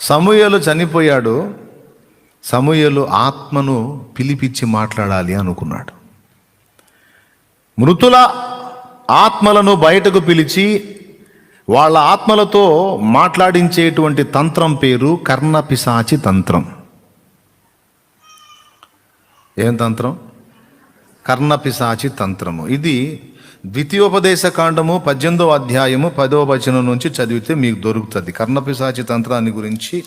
సమూయలు చనిపోయాడు. సమూయలు ఆత్మను పిలిపించి మాట్లాడాలి అనుకున్నాడు. మృతుల ఆత్మలను బయటకు పిలిచి వాళ్ళ ఆత్మలతో మాట్లాడించేటువంటి తంత్రం పేరు కర్ణపిశాచి తంత్రం. ఏం తంత్రం? కర్ణపిశాచి తంత్రము. ఇది ద్వితీయోపదేశ కాండము పద్దెనిమిదో అధ్యాయము పదో వచనం నుంచి చదివితే మీకు దొరుకుతుంది. కర్ణపిశాచి తంత్రాన్ని గురించి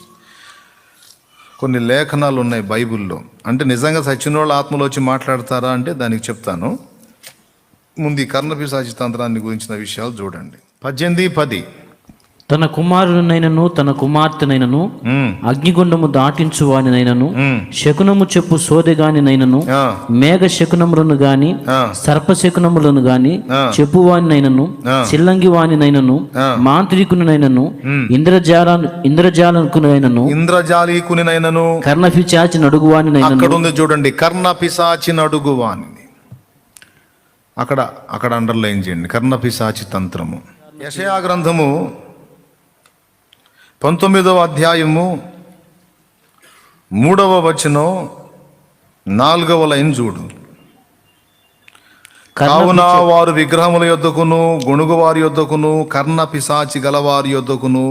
కొన్ని లేఖనాలు ఉన్నాయి బైబిల్లో. అంటే నిజంగా సచినోళ్ళ ఆత్మలో వచ్చి మాట్లాడతారా అంటే దానికి చెప్తాను. ముందు ఈ కర్ణపిశాచి తంత్రాన్ని గురించిన విషయాలు చూడండి. పద్దెనిమిది పది. తన కుమారునైనను తన కుమార్తెనైనను అగ్నిగుండము దాటించు వానినైనను శకునము చెప్పు సోదెగానినైనను మేఘ శకునములను గాని సర్ప శకునములను గాని ఆ. చెప్పువానినైనను ఆ. చిల్లంగి వానినైనను. మాంత్రికునైనను ఇంద్రజాల ఇంద్రజాలకునైనను ఇంద్రజాలీకునినైనను కర్ణఫిచాచి నడుగువానినైనను. అక్కడ ఉంది చూడండి కర్ణ పిశాచి నడుగువాని అక్కడ అక్కడ అండర్లైన్ చేయండి కర్ణ పిశాచి తంత్రము. యశయా గ్రంథము పంతొమ్మిదవ అధ్యాయము మూడవ వచనం నాలుగవ లైన్ చూడు. కావున వారు విగ్రహముల యొద్దకును గొణుగు వారి యొద్దకును కర్ణ పిశాచి గలవారి యొద్దకును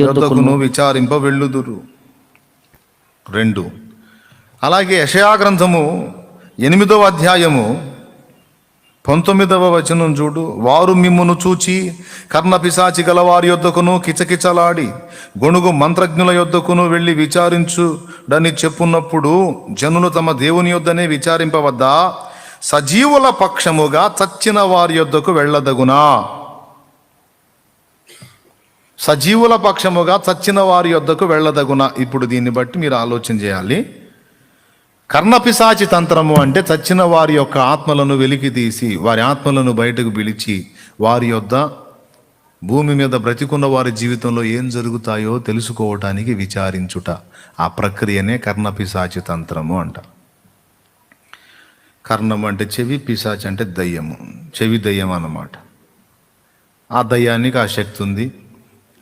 యొద్దకును విచారింప వెళ్ళుదురు రెండు. అలాగే యషయా గ్రంథము ఎనిమిదవ అధ్యాయము పంతొమ్మిదవ వచనం చూడు. వారు మిమ్మును చూచి కర్ణ పిశాచి గలవారి యొద్దకును కిచకిచలాడి గొణుగు మంత్రజ్ఞుల యొద్దకును వెళ్ళి విచారించుడని చెప్పున్నప్పుడు జనులు తమ దేవుని యొద్దనే విచారింపవద్దా? సజీవుల పక్షముగా చచ్చిన వారి యొద్దకు వెళ్ళదగునా? సజీవుల పక్షముగా చచ్చిన వారి యొద్దకు వెళ్ళదగునా? ఇప్పుడు దీన్ని బట్టి మీరు ఆలోచన చేయాలి. కర్ణపిశాచి తంత్రము అంటే చచ్చిన వారి యొక్క ఆత్మలను వెలికి తీసి వారి ఆత్మలను బయటకు పిలిచి వారి యొద్ద భూమి మీద బ్రతికున్న వారి జీవితంలో ఏం జరుగుతాయో తెలుసుకోవటానికి విచారించుట. ఆ ప్రక్రియనే కర్ణపిశాచి తంత్రము అంట. కర్ణం అంటే చెవి పిశాచి అంటే దయ్యము. చెవి దయ్యం అన్నమాట ఆ దయ్యానికి ఆ శక్తి ఉంది.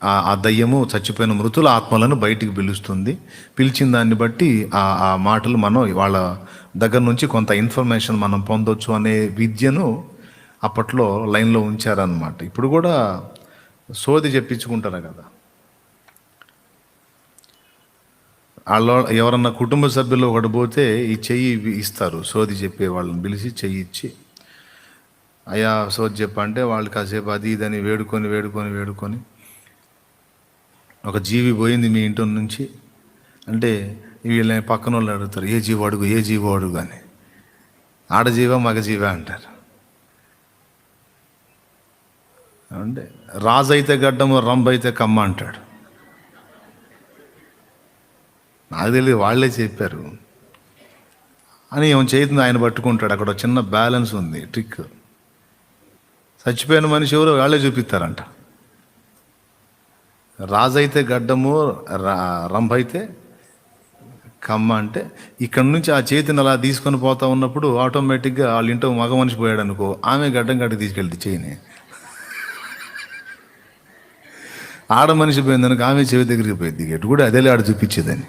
ఆ ఆ దయ్యము చచ్చిపోయిన మృతుల ఆత్మలను బయటికి పిలుస్తుంది. పిలిచిన దాన్ని బట్టి ఆ ఆ మాటలు మనం వాళ్ళ దగ్గర నుంచి కొంత ఇన్ఫర్మేషన్ మనం పొందొచ్చు అనే విద్యను అప్పట్లో లైన్లో ఉంచారనమాట ఇప్పుడు కూడా సోది చెప్పించుకుంటారు కదా. వాళ్ళ ఎవరన్నా కుటుంబ సభ్యులు ఒకటి పోతే ఈ చెయ్యి ఇస్తారు. సోది చెప్పే వాళ్ళని పిలిచి చెయ్యి ఇచ్చి అయ్యా సోది చెప్పంటే వాళ్ళు కాసేపు అది ఇదని వేడుకొని వేడుకొని వేడుకొని ఒక జీవి పోయింది మీ ఇంటి నుంచి. అంటే వీళ్ళ పక్కన వాళ్ళు అడుగుతారు ఏ జీవి అడుగు ఏ జీవి అడుగు అని. ఆడజీవ మగజీవ అంటారు. అంటే రాజు అయితే గడ్డము రంబ అయితే కమ్మ అంటాడు. నాకు తెలియదు వాళ్ళే చెప్పారు. అని ఏమో చేతుంది ఆయన పట్టుకుంటాడు అక్కడ చిన్న బ్యాలెన్స్ ఉంది ట్రిక్. చచ్చిపోయిన మనిషి ఎవరో వాళ్ళే చూపిస్తారంట. రాజు అయితే గడ్డము రంభ అయితే కమ్మ అంటే ఇక్కడ నుంచి ఆ చేతిని అలా తీసుకొని పోతా ఉన్నప్పుడు ఆటోమేటిక్గా వాళ్ళ ఇంట్లో మగ మనిషి పోయాడు అనుకో ఆమె గడ్డం గడ్డి తీసుకెళ్తే చేయిని. ఆడ మనిషి పోయిందనుకో ఆమె చెవి దగ్గరికి పోయింది ఎటు కూడా అదేలే ఆడ చూపించేదని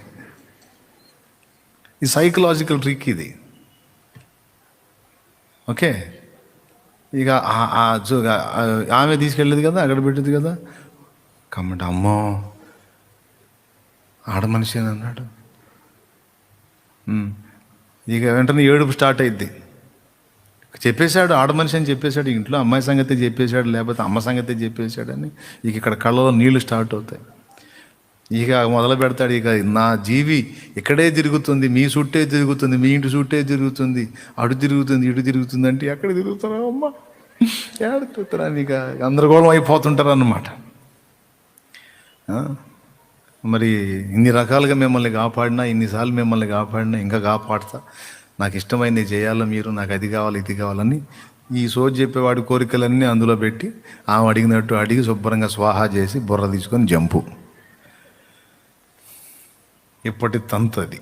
ఈ సైకలాజికల్ ట్రిక్ ఇది. ఓకే? ఇక ఆమె తీసుకెళ్ళేది కదా అక్కడ పెట్టేది కదా కమ్మంటే అమ్మో ఆడ మనిషి అని అన్నాడు? ఇక వెంటనే ఏడుపు స్టార్ట్ అయింది చెప్పేశాడు ఆడ మనిషి అని చెప్పేశాడు ఇంట్లో అమ్మాయి సంగతి చెప్పేశాడు లేకపోతే అమ్మ సంగతి చెప్పేశాడని ఇక ఇక్కడ కళ్ళలో నీళ్ళు స్టార్ట్ అవుతాయి. ఇక మొదలు పెడతాడు ఇక నా జీవి ఇక్కడే తిరుగుతుంది మీ చుట్టే తిరుగుతుంది మీ ఇంటి చుట్టే తిరుగుతుంది అటు తిరుగుతుంది ఇటు తిరుగుతుంది అంటే ఎక్కడ తిరుగుతారా అమ్మ. ఎక్కడ తిరుగుతారా ఇక గందరగోళం అయిపోతుంటారు అన్నమాట మరి ఇన్ని రకాలుగా మిమ్మల్ని కాపాడినా ఇన్నిసార్లు మిమ్మల్ని కాపాడినా ఇంకా కాపాడుతా. నాకు ఇష్టమైనది చేయాలో మీరు? నాకు అది కావాలి ఇది కావాలని ఈ సోజ్ చెప్పేవాడి కోరికలన్నీ అందులో పెట్టి ఆమె అడిగినట్టు అడిగి శుభ్రంగా స్వాహా చేసి బుర్ర తీసుకొని జంపు. ఇప్పటి తంతు అది.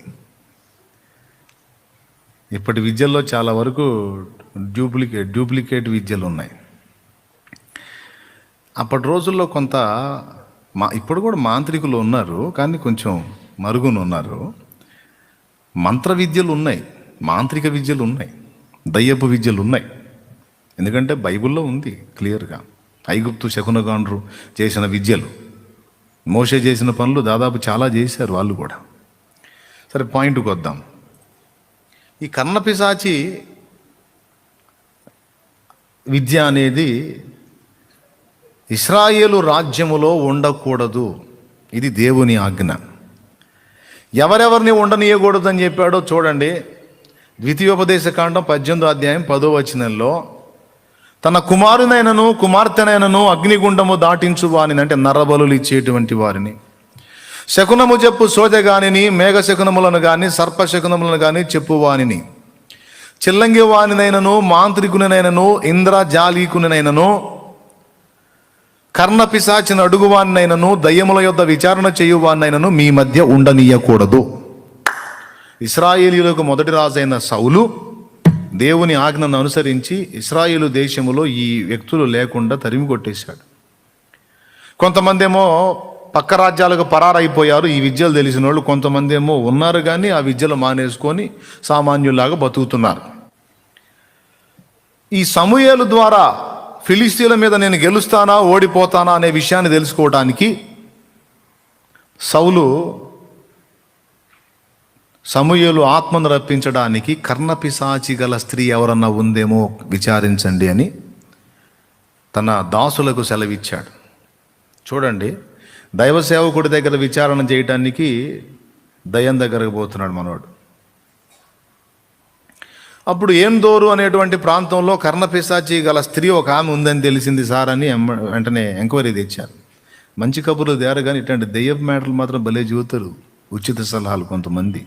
ఇప్పటి విద్యల్లో చాలా వరకు డూప్లికేట్ డూప్లికేట్ విద్యలు ఉన్నాయి. అప్పటి రోజుల్లో కొంత మా ఇప్పుడు కూడా మాంత్రికులు ఉన్నారు కానీ కొంచెం మరుగున ఉన్నారు. మంత్ర విద్యలు ఉన్నాయి మాంత్రిక విద్యలు ఉన్నాయి దయ్యపు విద్యలు ఉన్నాయి. ఎందుకంటే బైబిల్లో ఉంది క్లియర్గా. ఐగుప్తు శకునగాండ్రు చేసిన విద్యలు మోసే చేసిన పనులు దాదాపు చాలా చేశారు వాళ్ళు కూడా. సరే పాయింట్కి వద్దాం. ఈ కర్ణపిశాచి విద్య అనేది ఇస్రాయేలు రాజ్యములో ఉండకూడదు. ఇది దేవుని ఆజ్ఞ. ఎవరెవరిని ఉండనీయకూడదని చెప్పాడో చూడండి. ద్వితీయోపదేశ కాండం పద్దెనిమిదో అధ్యాయం పదో వచనంలో తన కుమారునైనను కుమార్తెనైనను అగ్నిగుండము దాటించు వాని అంటే నరబలులు ఇచ్చేటువంటి వారిని. శకునము చెప్పు సోజగానిని మేఘ శకునములను కానీ సర్పశకునములను కానీ గాని చిల్లంగి వానినైనను మాంత్రికునినైనను ఇంద్రజాలీకునినైనను కర్ణ పిశాచిన అడుగువాన్నైనను దయ్యముల యొద్ద విచారణ చేయువాన్నైనను మీ మధ్య ఉండనీయకూడదు. ఇస్రాయేలీలకు మొదటి రాజైన సౌలు దేవుని ఆజ్ఞను అనుసరించి ఇస్రాయేలు దేశములో ఈ వ్యక్తులు లేకుండా తరిమి కొట్టేశాడు. కొంతమంది ఏమో పక్క రాజ్యాలకు పరారైపోయారు ఈ విద్యలు తెలిసిన వాళ్ళు కొంతమంది ఏమో ఉన్నారు కానీ ఆ విద్యలు మానేసుకొని సామాన్యులాగా బతుకుతున్నారు. ఈ సమూహేలు ద్వారా ఫిలిస్తీన్ల మీద నేను గెలుస్తానా ఓడిపోతానా అనే విషయాన్ని తెలుసుకోవడానికి సౌలు సమూహలు ఆత్మను రప్పించడానికి కర్ణపిశాచి గల స్త్రీ ఎవరన్నా ఉందేమో విచారించండి అని తన దాసులకు సెలవిచ్చాడు. చూడండి దైవ సేవకుడి దగ్గర విచారణ చేయటానికి దయ్యం దగ్గరకు పోతున్నాడు మనోడు. అప్పుడు ఏం దోరు అనేటువంటి ప్రాంతంలో కర్ణపిశాచి గల స్త్రీ ఒక ఆమె ఉందని తెలిసింది సార్ అని వెంటనే ఎంక్వైరీ తెచ్చారు. మంచి కబుర్లు తేరు కానీ ఇట్లాంటి దెయ్యపు మ్యాటర్లు మాత్రం భలే చూతారు ఉచిత సలహాలు కొంతమంది.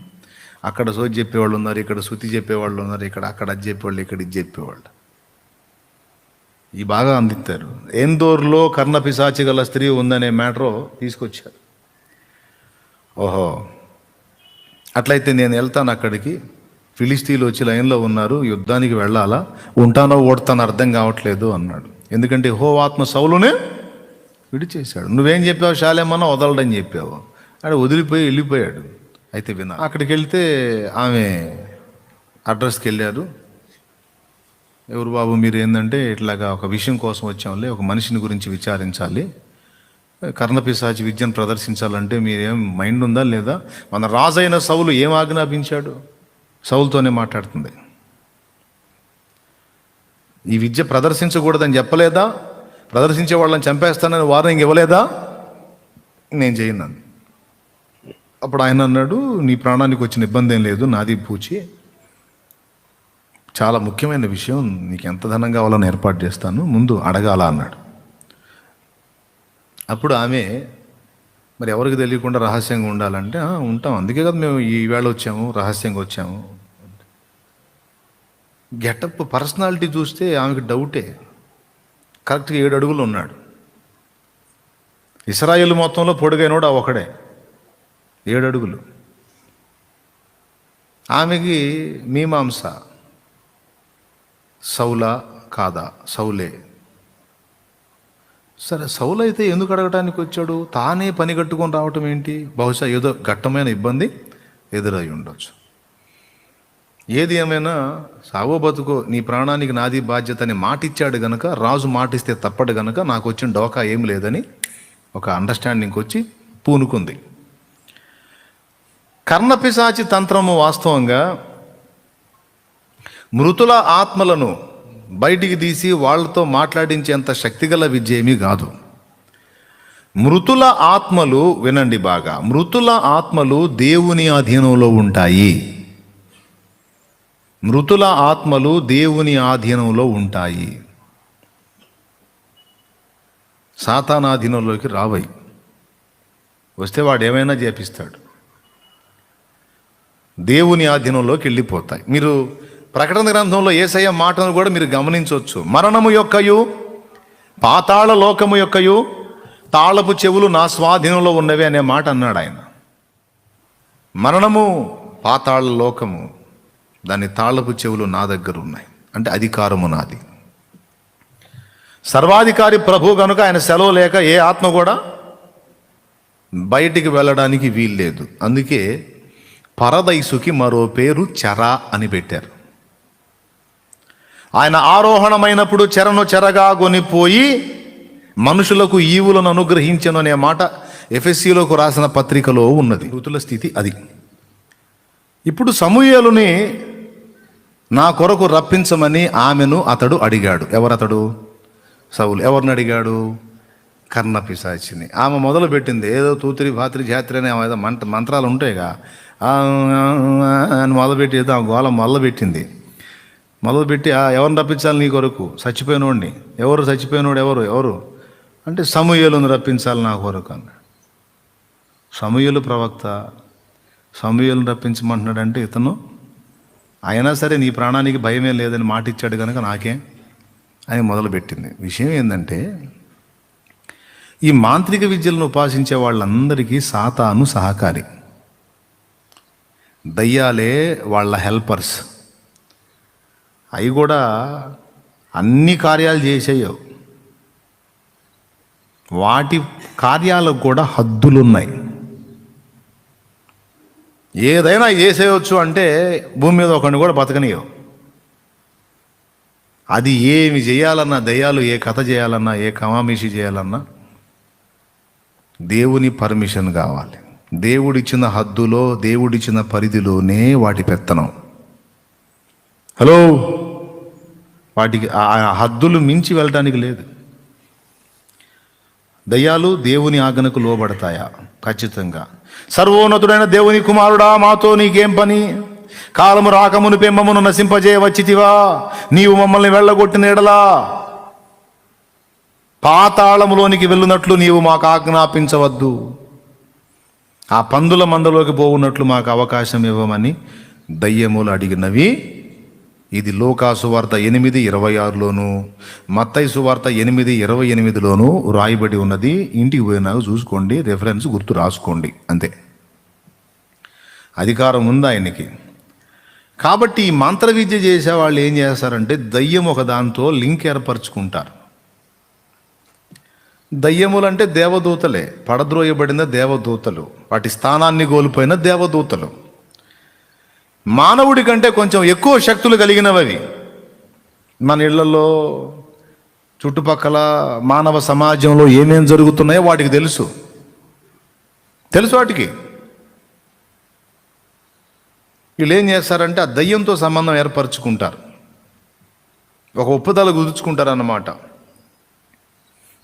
అక్కడ సోది చెప్పేవాళ్ళు ఉన్నారు ఇక్కడ శృతి చెప్పేవాళ్ళు ఉన్నారు ఇక్కడ అక్కడ అది చెప్పేవాళ్ళు ఇక్కడ ఇది చెప్పేవాళ్ళు. ఈ బాగా అందిస్తారు. ఏందోర్లో కర్ణపిశాచి గల స్త్రీ ఉందనే మ్యాటరు తీసుకొచ్చారు. ఓహో. అట్లయితే నేను వెళ్తాను అక్కడికి. ఫిలిస్తీన్లు వచ్చి లైన్లో ఉన్నారు యుద్ధానికి వెళ్ళాలా? ఉంటానో ఓడతానో అర్థం కావట్లేదు అన్నాడు. ఎందుకంటే హో ఆత్మ సౌలునే విడిచేశాడు. నువ్వేం చెప్పావు? శాలేమన్నా వదలడని చెప్పావు. ఆడ వదిలిపోయి వెళ్ళిపోయాడు. అయితే విన్నా అక్కడికి వెళ్తే ఆమె అడ్రస్కి వెళ్ళారు. ఎవరు బాబు మీరు ఏంటంటే ఇట్లాగా ఒక విషయం కోసం వచ్చాంలే ఒక మనిషిని గురించి విచారించాలి. కర్ణపిశాచి విద్యను ప్రదర్శించాలంటే మీరేం మైండ్ ఉందా లేదా? మన రాజైన సవులు ఏం ఆజ్ఞాపించాడు? సౌల్తోనే మాట్లాడుతుంది. ఈ విద్య ప్రదర్శించకూడదని చెప్పలేదా? ప్రదర్శించే వాళ్ళని చంపేస్తానని వార్నింగ్ ఇవ్వలేదా? నేను చేయను అప్పుడు ఆయన అన్నాడు నీ ప్రాణానికి వచ్చిన ఇబ్బంది ఏం లేదు నాది పూచి. చాలా ముఖ్యమైన విషయం నీకు ఎంత ధనం కావాలని ఏర్పాటు చేస్తాను ముందు అడగాల అన్నాడు. అప్పుడు ఆమె మరి ఎవరికి తెలియకుండా రహస్యంగా ఉండాలంటే ఉంటాం. అందుకే కదా మేము ఈవేళ వచ్చాము రహస్యంగా వచ్చాము. గెటప్ పర్సనాలిటీ చూస్తే ఆమెకి డౌటే. కరెక్ట్గా ఏడు అడుగులు ఉన్నాడు. ఇస్రాయేల్ మొత్తంలో పొడుగైనోడు ఆ ఒకడే. ఏడు అడుగులు. ఆమెకి మీమాంస. సౌలా కాదా? సౌలే. సరే సౌలైతే అయితే ఎందుకు అడగటానికి వచ్చాడు? తానే పని కట్టుకొని రావటం ఏంటి? బహుశా ఏదో ఘట్టమైన ఇబ్బంది ఎదురై ఉండొచ్చు. ఏది ఏమైనా సావో బతుకో నీ ప్రాణానికి నాది బాధ్యత అని మాటిచ్చాడు గనక రాజు మాటిస్తే తప్పడు గనక నాకు వచ్చిన డోకా ఏం లేదని ఒక అండర్స్టాండింగ్కి వచ్చి పూనుకుంది. కర్ణపిశాచి తంత్రము వాస్తవంగా మృతుల ఆత్మలను బయటికి తీసి వాళ్ళతో మాట్లాడించేంత శక్తిగల విద్య ఏమీ కాదు. మృతుల ఆత్మలు వినండి బాగా మృతుల ఆత్మలు దేవుని అధీనంలో ఉంటాయి. మృతుల ఆత్మలు దేవుని ఆధీనంలో ఉంటాయి. సాతానాధీనంలోకి రావై. వస్తే వాడు ఏమైనా చేపిస్తాడు. దేవుని ఆధీనంలోకి వెళ్ళిపోతాయి. మీరు ప్రకటన గ్రంథంలో ఏసయ్య మాటను కూడా మీరు గమనించవచ్చు. మరణము యొక్కయు పాతాళ లోకము యొక్కయు తాళపు చెవులు నా స్వాధీనంలో ఉన్నవి అనే మాట అన్నాడు ఆయన మరణము పాతాళ లోకము. దాని తాళపు చెవులు నా దగ్గర ఉన్నాయి. అంటే అధికారము నాది. సర్వాధికారి ప్రభు కనుక ఆయన సెలవు లేక ఏ ఆత్మ కూడా బయటికి వెళ్ళడానికి వీల్లేదు. అందుకే పరదైసుకి మరో పేరు చెర అని పెట్టారు. ఆయన ఆరోహణమైనప్పుడు చెరను చెరగా కొనిపోయి మనుషులకు ఈవులను అనుగ్రహించను అనే మాట ఎఫ్ఎస్సిలోకి రాసిన పత్రికలో ఉన్నది. ఋతుల స్థితి అది. ఇప్పుడు సమూహలుని నా కొరకు రప్పించమని ఆమెను అతడు అడిగాడు. ఎవరతడు? సౌలు. ఎవరిని అడిగాడు? కర్ణ పిశాచిని. ఆమె మొదలు పెట్టింది ఏదో తూతిరి భాత్రి జాత్రి అనే ఏదో మంట మంత్రాలు ఉంటాయిగా. ఆయన ఆ అని మొదలుపెట్టి ఏదో ఆ గోళం మొదలుపెట్టింది మొదలుపెట్టి "ఆ, ఎవరిని రప్పించాలి నీ కొరకు? చచ్చిపోయినోడిని. ఎవరు చచ్చిపోయినోడు? ఎవరు? ఎవరు? అంటే సమూహలను రప్పించాలి నా కొరకు అన్నాడు. సమూహలు ప్రవక్త. సమూయేలును రప్పించమంటున్నాడంటే ఇతను అయినా సరే నీ ప్రాణానికి భయమే లేదని మాట ఇచ్చాడు కనుక నాకే అని మొదలుపెట్టింది. విషయం ఏంటంటే ఈ మాంత్రిక విద్యలను ఉపాసించే వాళ్ళందరికీ సాతాను సహకారి. దయ్యాలే వాళ్ళ హెల్పర్స్. అవి కూడా అన్ని కార్యాలు చేసేయవు. వాటి కార్యాలకు కూడా హద్దులున్నాయి. ఏదైనా చేసేయచ్చు అంటే భూమి మీద ఒకరిని కూడా బతకనియవు అది ఏమి చేయాలన్నా దయ్యాలు ఏ కథ చేయాలన్నా ఏ కమామిషి చేయాలన్నా దేవుని పర్మిషన్ కావాలి. దేవుడిచ్చిన హద్దులో దేవుడిచ్చిన పరిధిలోనే వాటి పెత్తనం. హలో? వాటికి ఆ హద్దులు మించి వెళ్ళటానికి లేదు. దయ్యాలు దేవుని ఆజ్ఞకు లోబడతాయా? ఖచ్చితంగా. సర్వోన్నతుడైన దేవుని కుమారుడా మాతో నీకేం పని? కాలము రాకమును పెమ్మమును నశింపజేయవచ్చితివా? నీవు మమ్మల్ని వెళ్ళగొట్టిన ఎడలా? పాతాళములోనికి వెళ్ళునట్లు నీవు మాకు ఆజ్ఞాపించవద్దు. ఆ పందుల మందలోకి పోవున్నట్లు మాకు అవకాశం ఇవ్వమని దయ్యములు అడిగినవి. ఇది లోకాసు వార్త ఎనిమిది ఇరవై ఆరులోను మత్తయి సువార్త ఎనిమిది ఇరవై ఎనిమిదిలోను రాయబడి ఉన్నది. ఇంటికి పోయినాక చూసుకోండి రెఫరెన్స్ గుర్తు రాసుకోండి అంతే. అధికారం ఉంది ఆయనకి? కాబట్టి ఈ మంత్ర విద్య చేసే వాళ్ళు ఏం చేస్తారంటే దయ్యం ఒక దాంతో లింక్ ఏర్పరచుకుంటారు. దయ్యములంటే దేవదూతలే పడద్రోయబడిన దేవదూతలు వాటి స్థానాన్ని కోల్పోయిన దేవదూతలు. మానవుడి కంటే కొంచెం ఎక్కువ శక్తులు కలిగినవి అవి. మన ఇళ్ళలో చుట్టుపక్కల మానవ సమాజంలో ఏమేం జరుగుతున్నాయో వాటికి తెలుసు. తెలుసు వాటికి. వీళ్ళు ఏం చేస్తారంటే ఆ దయ్యంతో సంబంధం ఏర్పరచుకుంటారు. ఒక ఒప్పుదల కుదుర్చుకుంటారు అన్నమాట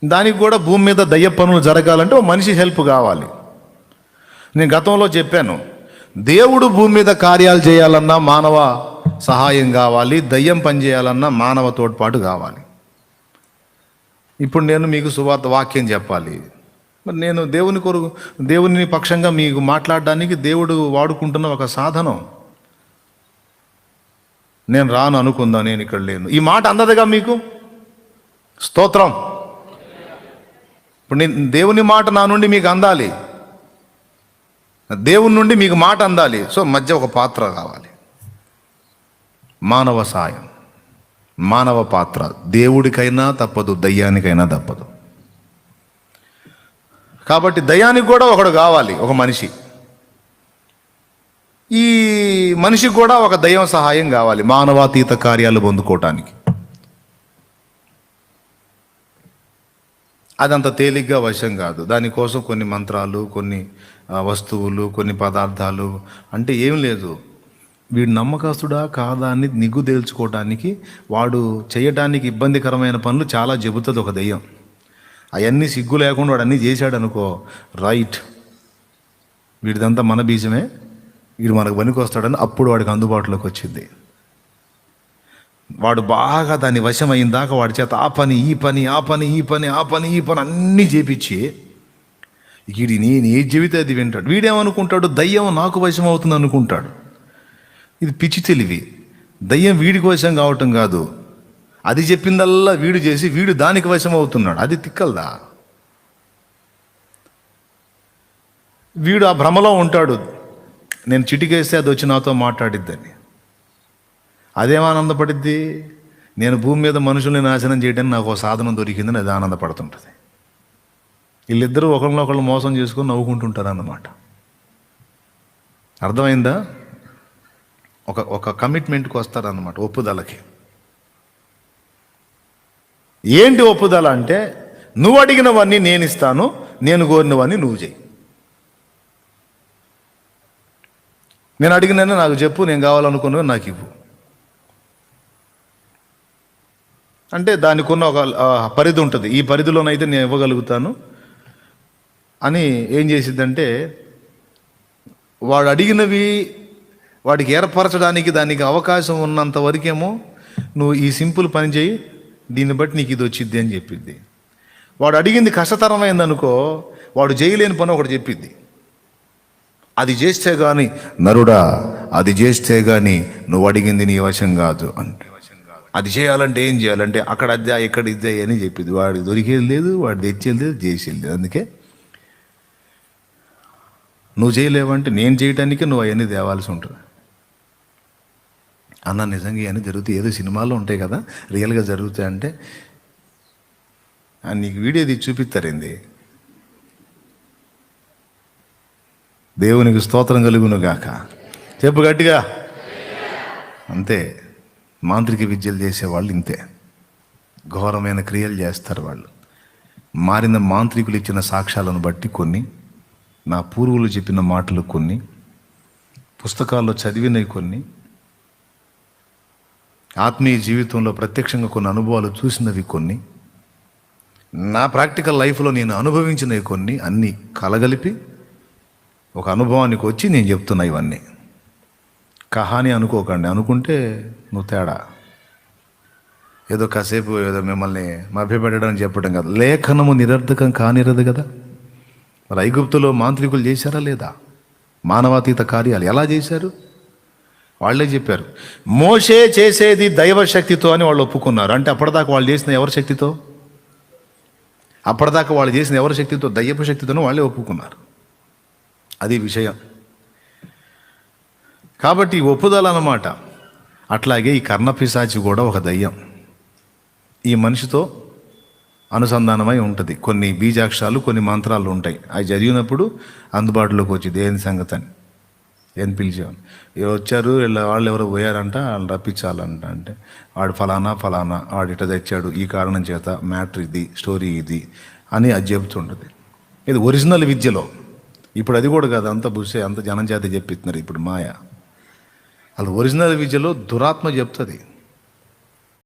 దానికి కూడా భూమి మీద దయ్య పనులు జరగాలంటే ఒక మనిషి హెల్ప్ కావాలి. నేను గతంలో చెప్పాను దేవుడు భూమి మీద కార్యాలు చేయాలన్నా మానవ సహాయం కావాలి దయ్యం పని చేయాలన్నా మానవ తోడ్పాటు కావాలి. ఇప్పుడు నేను మీకు సువార్త వాక్యం చెప్పాలి. మరి నేను దేవుని కొరకు దేవుని పక్షంగా మీకు మాట్లాడడానికి దేవుడు వాడుకుంటున్న ఒక సాధనం. నేను రాను అనుకుందా నేను ఇక్కడ లేను. ఈ మాట అందదుగా మీకు? స్తోత్రం. ఇప్పుడు నేను దేవుని మాట నా నుండి మీకు అందాలి. దేవుని నుండి మీకు మాట అందాలి. సో మధ్య ఒక పాత్ర కావాలి. మానవ సాయం. మానవ పాత్ర. దేవుడికైనా తప్పదు దయ్యానికైనా తప్పదు. కాబట్టి దయ్యానికి కూడా ఒకడు కావాలి ఒక మనిషి. ఈ మనిషికి కూడా ఒక దయ్యం సహాయం కావాలి మానవాతీత కార్యాలు పొందుకోవటానికి. అదంత తేలిగ్గా వశం కాదు. దానికోసం కొన్ని మంత్రాలు కొన్ని వస్తువులు కొన్ని పదార్థాలు అంటే ఏం లేదు. వీడు నమ్మకస్తుడా కాదా అని నిగ్గు తేల్చుకోవడానికి వాడు చేయటానికి ఇబ్బందికరమైన పనులు చాలా చెబుతుంది ఒక దెయ్యం. అవన్నీ సిగ్గు లేకుండా వాడు అన్నీ చేశాడు అనుకో రైట్. వీడిదంతా మన బీజమే వీడు మనకు పనికి వస్తాడని అప్పుడు వాడికి అందుబాటులోకి వచ్చింది. వాడు బాగా దాని వశం అయిన దాకా వాడి చేత ఆ పని ఈ పని ఆ పని ఈ పని ఆ పని ఈ పని అన్నీ చేపించి వీడి నేను ఏ జీవితం అది వింటాడు. వీడేమనుకుంటాడు? దయ్యం నాకు వశం అవుతుంది అనుకుంటాడు. ఇది పిచ్చి తెలివి. దయ్యం వీడికి వశం కావటం కాదు. అది చెప్పిందల్లా వీడు చేసి వీడు దానికి వశం అవుతున్నాడు. అది తిక్కల్దా? వీడు ఆ భ్రమలో ఉంటాడు. నేను చిటికేస్తే అది వచ్చి నాతో మాట్లాడిద్దని. అదేం ఆనందపడిద్ది? నేను భూమి మీద మనుషుల్ని నాశనం చేయడానికి నాకు ఒక సాధనం దొరికిందని అది ఆనందపడుతుంటుంది. వీళ్ళిద్దరూ ఒకరిని ఒకళ్ళు మోసం చేసుకొని నవ్వుకుంటుంటారు అన్నమాట అర్థమైందా? ఒక ఒక కమిట్మెంట్కి వస్తారన్నమాట ఒప్పుదలకి. ఏంటి ఒప్పుదల అంటే నువ్వు అడిగినవన్నీ నేను ఇస్తాను నేను కోరినవన్నీ నువ్వు చెయ్యి. నేను అడిగినని నాకు చెప్పు నేను కావాలనుకున్నవి నాకు ఇవ్వు. అంటే దానికి ఉన్న ఒక పరిధి ఉంటుంది. ఈ పరిధిలోనైతే నేను ఇవ్వగలుగుతాను అని ఏం చేసిద్దంటే వాడు అడిగినవి వాడికి ఏర్పరచడానికి దానికి అవకాశం ఉన్నంత వరకేమో నువ్వు ఈ సింపుల్ పని చేయి దీన్ని బట్టి నీకు ఇది వచ్చిద్ది అని చెప్పిద్ది. వాడు అడిగింది కష్టతరమైంది అనుకో వాడు చేయలేని పని ఒకటి చెప్పిద్ది. అది చేస్తే కానీ నరుడా అది చేస్తే కానీ నువ్వు అడిగింది నీ వశం కాదు అంటే అది చేయాలంటే ఏం చేయాలంటే అక్కడ అద్దా ఇక్కడ ఇద్దా అని చెప్పింది వాడు దొరికేది లేదు వాడు తెచ్చేది లేదు చేసేది లేదు. అందుకే నువ్వు చేయలేవంటే నేను చేయటానికి నువ్వు అవన్నీ తేవాల్సి ఉంటుంది. అన్న నిజంగా ఇవన్నీ జరుగుతాయి ఏదో సినిమాల్లో ఉంటాయి కదా రియల్గా జరుగుతాయి అంటే నీకు వీడియో తీసి చూపిస్తారేంది దేవునికి స్తోత్రం కలుగును గాక. చెప్పు గట్టిగా. అంతే మాంత్రిక విద్యలు చేసేవాళ్ళు ఇంతే. ఘోరమైన క్రియలు చేస్తారు వాళ్ళు. మారిన మాంత్రికులు ఇచ్చిన సాక్ష్యాలను బట్టి కొన్ని నా పూర్వులు చెప్పిన మాటలు కొన్ని పుస్తకాల్లో చదివినవి కొన్ని ఆత్మీయ జీవితంలో ప్రత్యక్షంగా కొన్ని అనుభవాలు చూసినవి కొన్ని నా ప్రాక్టికల్ లైఫ్లో నేను అనుభవించినవి కొన్ని అన్నీ కలగలిపి ఒక అనుభవానికి వచ్చి నేను చెప్తున్నా ఇవన్నీ. కహాని అనుకోకండి. అనుకుంటే నువ్వు తేడా. ఏదో కాసేపు ఏదో మిమ్మల్ని మభ్యపెట్టడం చెప్పడం కదా. లేఖనము నిరర్ధకం కానిరదు కదా. మరి ఐగుప్తులో మాంత్రికులు చేశారా లేదా? మానవాతీత కార్యాలు ఎలా చేశారు? వాళ్ళే చెప్పారు మోసే చేసేది దైవ శక్తితో అని వాళ్ళు ఒప్పుకున్నారు. అంటే అప్పటిదాకా వాళ్ళు చేసిన ఎవరి శక్తితో? అప్పటిదాకా వాళ్ళు చేసిన ఎవరి శక్తితో? దయ్యపు శక్తితోనూ వాళ్ళే ఒప్పుకున్నారు. అది విషయం. కాబట్టి ఈ ఒప్పుదల అన్నమాట అట్లాగే ఈ కర్ణపిశాచి కూడా ఒక దయ్యం. ఈ మనిషితో అనుసంధానమై ఉంటుంది. కొన్ని బీజాక్షరాలు కొన్ని మంత్రాలు ఉంటాయి. అవి చదివినప్పుడు అందుబాటులోకి వచ్చి దేని సంగతి అని ఏం పిలిచాను ఎవరు వచ్చారు? వాళ్ళు ఎవరో పోయారంట వాళ్ళు రప్పించాలంట అంటే వాడు ఫలానా ఫలానా వాడు ఇట తెచ్చాడు ఈ కారణం చేత మ్యాటర్ ఇది స్టోరీ ఇది అని అది చెబుతుంటుంది. ఇది ఒరిజినల్ విద్యలో. ఇప్పుడు అది కూడా కాదు అంత బుసే అంత జనం చేత చెప్పిస్తున్నారు ఇప్పుడు మాయ. అది ఒరిజినల్ విద్యలో దురాత్మ చెప్తుంది.